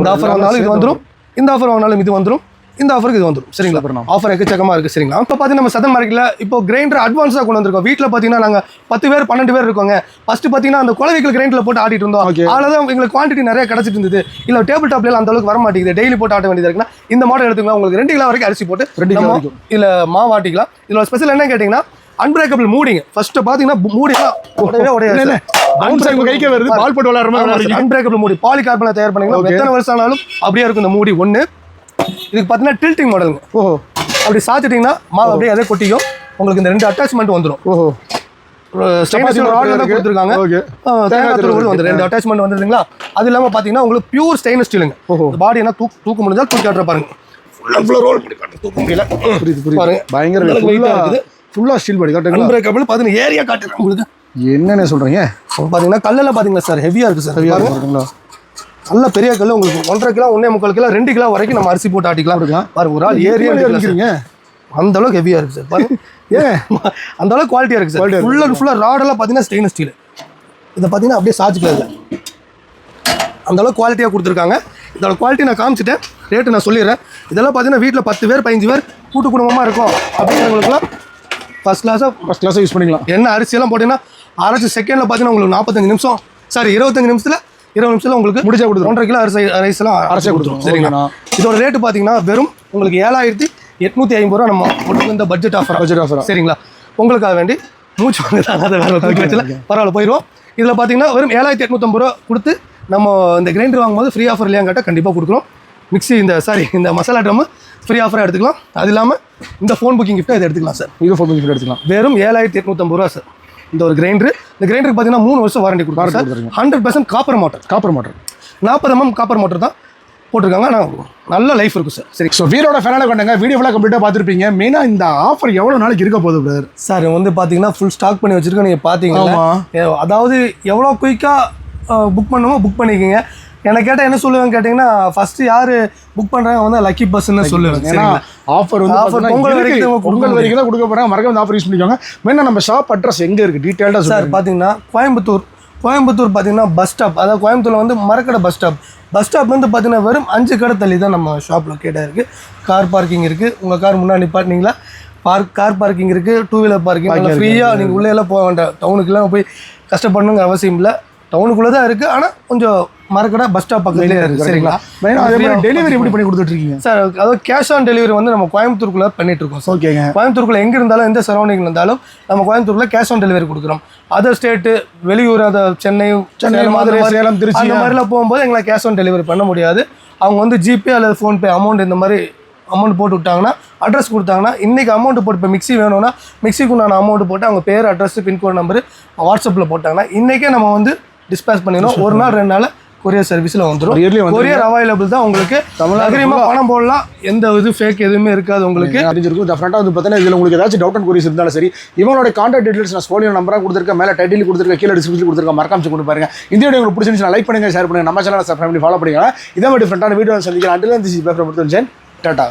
இந்த ஆஃபர் வாங்கினாலும் இது வந்துடும் இந்த ஆஃபர் வாங்கினாலும் இது வந்துடும் இந்த ஆஃபருக்கு இது வந்துடும் சரிங்களா. ஆஃபர் எக்கச்சக்கமாக இருக்குது சரிங்களா? இப்போ பார்த்தீங்கன்னா நம்ம சதன் மார்க்கெட்டில் இப்போ கிரைண்டர் அட்வான்ஸாக கொண்டு வந்திருக்கோம். வீட்டில் பார்த்தீங்கன்னா நாங்கள் பத்து பேர் பன்னெண்டு பேர் இருக்கோங்க. ஃபஸ்ட்டு பார்த்தீங்கன்னா அந்த குலவைக்கல் கிரைண்டரில் போட்டு ஆட்டிட்டு இருந்தோம். Okay. அதனால எங்களுக்கு குவான்டிட்டி நிறைய கிடச்சிட்டு இருந்தது. இல்லை டேபிள் டாப்ல அந்த அளவுக்கு வர மாட்டேங்குது. டெய்லி போட்டு ஆட்ட வேண்டியது இருக்குன்னா இந்த மாடல் எடுத்துக்கலாம். உங்களுக்கு ரெண்டு கிலோ வரைக்கும் அரிசி போட்டு ரெண்டு கிலோ. இல்லை மாவு ஆட்டிக்கலாம். இதில் ஸ்பெஷல் என்ன கேட்டிங்கன்னா அன்பிரேக்கபிள் மூடிங்க. ஃபர்ஸ்ட் பாத்தீங்கன்னா உடையவே இல்ல உடையாது கைக்கே வருது பால் போட்டு விளையாடுற மாதிரி. அன்பிரேக்கபிள் மூடி. பாலிகார்பனை தயார் பண்ணீங்கன்னா. எத்தனை வருஷம் ஆனாலும் அப்படியே இருக்கும் இந்த மூடி. ஒன்று இதுக்கு பார்த்தீங்கன்னா டில்ட்டிங் மாடலுங்க ஓஹோ. அப்படி சாத்திட்டீங்கன்னா மாவு அப்படியே அதே கொட்டிக்கும். உங்களுக்கு இந்த ரெண்டு அட்டாச்மெண்ட் வந்துடும் ஓஹோ. ஸ்டெயின்லெஸ் சப்பாத்தி ராட் தான். கொடுத்துருக்காங்க. Okay. ஆ, தேங்காய் துருவல் வந்து ரெண்டு அட்டாச்மெண்ட் வந்துருங்களா அது இல்லாமல் பார்த்தீங்கன்னா உங்களுக்கு பியூர் ஸ்டெயின்லெஸ் ஸ்டீலுங்க ஓஹோ. பாடி என்ன தூக்கு தூக்க முடிஞ்சா தூக்கி காட்டுற பாருங்க. ஃபுல்லாக ரோல் பண்ணி காட்டுற தூக்க முடியல. புரியுது புரியுது. பாருங்க. பயங்கர இருக்குது. ஃபுல்லா ஸ்டீல் பாடி கரெக்ட்டுங்களா அன்பிரேக்கபிள் பார்த்தீங்கன்னா ஏரியா காட்டுறேன் உங்களுக்கு. என்னென்ன சொல்றீங்க? பார்த்தீங்கன்னா கல்லில் பார்த்தீங்களா சார் ஹெவியாக இருக்குது சார் பாருங்க. இருக்குங்களா நல்ல பெரிய கல் உங்களுக்கு ஒன்றரை கிலோ ஒன்றே முக்கால் கிலோ ரெண்டு கிலோ வரைக்கும் நம்ம அரிசி போட்டு ஆட்டிக்கலாம். போட்டுக்கலாம். பாருங்க ஒரு ஆள் ஏரியா இருக்கிறீங்க அந்த அளவுக்கு ஹெவியாக இருக்குது சார். பாருங்க ஏன் அந்த அளவுக்கு குவாலிட்டியாக இருக்குது சார். ஃபுல் அண்ட் ஃபுல்லாக ராடெல்லாம் பார்த்தீங்கன்னா ஸ்டெயின்லெஸ் ஸ்டீல் இதை பார்த்தீங்கன்னா அப்படியே சார்ஜ் கலரில் அந்த அளவுக்கு குவாலிட்டியாக கொடுத்துருக்காங்க. இதோட குவாலிட்டி நான் காமிச்சிட்டேன். ரேட்டு நான் சொல்லிடுறேன். இதெல்லாம் பார்த்தீங்கன்னா வீட்டில் பத்து பேர் பதினஞ்சு பேர் கூட்டு குடும்பமாக இருக்கும். அப்படிங்கிறவங்களுக்குலாம் ஃபஸ்ட் கிளாஸாக ஃபர்ஸ்ட் கிளாஸ் யூஸ் பண்ணிக்கலாம். என்ன அரிசியெல்லாம் போட்டிங்கன்னா அரைச்சி செகண்டில் பார்த்தீங்கன்னா உங்களுக்கு நாற்பத்தஞ்சு நிமிஷம். சாரி இருபத்தஞ்சு நிமிஷத்தில் இருபது நிமிஷத்தில் உங்களுக்கு முடிச்சா கொடுத்துரும். ஒன்றரை கிலோ அரிசி ரைஸ்லாம் அரைச்சே கொடுத்துரும். சரிங்களா? இதோட ரேட்டு பார்த்தீங்கன்னா வெறும் உங்களுக்கு ஏழாயிரத்தி எட்நூற்றி ஐம்பது ரூபா நம்ம இந்த பட்ஜெட் ஆஃபர் Budget offer ஆ? சரிங்களா? உங்களுக்காக வேண்டி மூச்சு வாங்க அதை வேறு பரவாயில்ல போயிடுவோம். இதில் பார்த்தீங்கன்னா வெறும் ஏழாயிரத்தி எட்நூற்றம்பது ரூபா கொடுத்து நம்ம இந்த கிரைண்டர் வாங்கும்போது ஃப்ரீ ஆஃபர் இல்லையான்னு கேட்டால் கண்டிப்பாக கொடுக்குறோம். மிக்ஸி இந்த சாரி இந்த மசாலா ட்ரம்மு ஃப்ரீ ஆஃபராக எடுத்துக்கலாம். அது இல்லாமல் இந்த ஃபோன் புக்கிங் கிஃப்ட்டை இதை எடுத்துக்கலாம் சார் இது ஃபோன் பண்ணி எடுத்துக்கலாம். வெறும் ஏழாயிரத்தி எட்நூத்தம்பது ரூபா சார் இந்த ஒரு கிரைண்டர் இந்த கிரைண்டருக்கு பார்த்தீங்கன்னா மூணு வருஷம் வாரண்டி கொடுக்குறீங்க. Hundred percent copper motor copper motor நாற்பது எம்எம் காப்பர் மோட்டர் தான் போட்டிருக்காங்க. ஆனால் நல்ல லைஃப் இருக்கும் சார். சரி ஸோ வீரோட ஃபேனால கொண்டாங்க. வீடியோ ஃபுல்லாக கம்ப்ளீட்டாக பார்த்துருப்பீங்க. மெயினாக இந்த ஆஃபர் எவ்வளோ நாளைக்கு இருக்க போகுது பிரதர் சார் வந்து பார்த்தீங்கன்னா ஃபுல் ஸ்டாக் பண்ணி வச்சிருக்கோம். நீங்கள் பார்த்தீங்கன்னா. அதாவது எவ்வளோ குயிக்காக புக் பண்ணுமோ புக் பண்ணிக்கோங்க. எனக்கு கேட்டால் என்ன சொல்லுவேன்னு கேட்டிங்கன்னா ஃபஸ்ட்டு யார் புக் பண்ணுறாங்க வந்து லக்கி பஸ்ன்னு சொல்லுவேன். ஏன்னா ஆஃபர் வந்து பார்த்தீங்கன்னா பொங்கல். வரைக்கும் பொங்கல் வரைக்கும் தான் கொடுக்க போகிறாங்க மறக்காம ஆஃபர் யூஸ் பண்ணிக்கோங்க. மெயினாக நம்ம ஷாப் அட்ரஸ் எங்கே இருக்குது டீட்டெயில்டாக சார் சார் பார்த்தீங்கன்னா கோயம்புத்தூர். கோயம்புத்தூர் பார்த்தீங்கன்னா பஸ் ஸ்டாப் அதாவது கோயம்புத்தூர்ல வந்து மரக்கடை பஸ் ஸ்டாப் பஸ் ஸ்டாப் வந்து பார்த்தீங்கன்னா வெறும் அஞ்சு கடை தள்ளி தான் நம்ம ஷாப் லொக்கேட்டாக இருக்குது கார் பார்க்கிங் இருக்குது உங்கள் கார் முன்னாடி நிப்பாட்டினீங்களா? பார்க் கார் பார்க்கிங் இருக்குது டூ வீலர் பார்க்கிங் ஃப்ரீயாக நீங்கள் உள்ளே எல்லாம் போக வேண்டாம். டவுனுக்குலாம் போய் கஷ்டப்படணுங்கிற அவசியம் இல்லை. டவுனுக்குள்ளே தான் இருக்குது ஆனால் கொஞ்சம் மரக்கடை பஸ் ஸ்டாப் பக்கத்துலேயே இருக்குது சரிங்களா? மெயினாக அதே மாதிரி டெலிவரி எப்படி பண்ணி கொடுத்துட்ருக்கீங்க? சார் அதாவது கேஷ் ஆன் டெலிவரி வந்து நம்ம கோயம்புத்தூருக்குள்ளே பண்ணிட்டு இருக்கோம் சார். ஓகேங்க. கோயம்புத்தூருக்குள்ள எங்க இருந்தாலும் எந்த சரௌண்டிங்ல இருந்தாலும் நம்ம கோயம்புத்தூர்ல கேஷ் ஆன் டெலிவரி கொடுக்குறோம். அதர் ஸ்டேட்டு வெளியூர் அதை சென்னை சென்னை, மதுரை, சேலம், திருச்சி. அந்த மாதிரிலாம் போகும்போது எங்களை கேஷ் ஆன் டெலிவரி பண்ண முடியாது. அவங்க வந்து ஜிபே அல்லது ஃபோன்பே அமௌண்ட் இந்த மாதிரி அமௌண்ட் போட்டு விட்டாங்கன்னா அட்ரஸ் கொடுத்தாங்கன்னா இன்னைக்கு அமௌண்ட் போட்டு இப்போ மிக்ஸி வேணும்னா மிக்ஸிக்கு உண்டான அமௌண்ட் போட்டு அவங்க பேர் அட்ரஸ் பின்கோட் நம்பர் வாட்ஸ்அப்பில் போட்டாங்கன்னா இன்னைக்கே நம்ம வந்து டிஸ்பேச் பண்ணிடுவோம் ஒரு நாள் ரெண்டு நாள் கொரியர் சர்வீஸில் வந்துடும். கொரியர் அவைலபிள் தான் உங்களுக்கு. நகரியமாக பணம் போடலாம். எந்த இது ஃபேக் எதுவுமே இருக்காது உங்களுக்கு. அறிஞ்சிருக்கும் டெஃபினட்டாக வந்து பார்த்தீங்கன்னா இதில் உங்களுக்கு ஏதாச்சும் டவுட் அண்ட் குரிஸ் இருந்தாலும் சரி இவங்களோட கான்டாக்ட் டீடைல்ஸ் நான் ஸ்கோலியோ நம்பராக கொடுத்துருக்கேன் மேலே டைட்டில் கொடுத்துருக்கேன் கீழே டிஸ்கிரிப்ஷன் கொடுத்துருக்கேன் மறக்காம கொண்டு பாருங்க. இந்த வீடியோ உங்களுக்கு பிடிச்சிருந்துச்சு லைக் பண்ணுங்க ஷேர் பண்ணுங்க. நம்ம சேனலை சப்ஸ்கிரைப் பண்ணி ஃபாலோ பண்ணுங்க இதே மாதிரி டிஃப்ரெண்டான வீடியோ சந்திக்கிறேன் அண்டில் திஸ் இஸ் பேஃபர் டாட்டா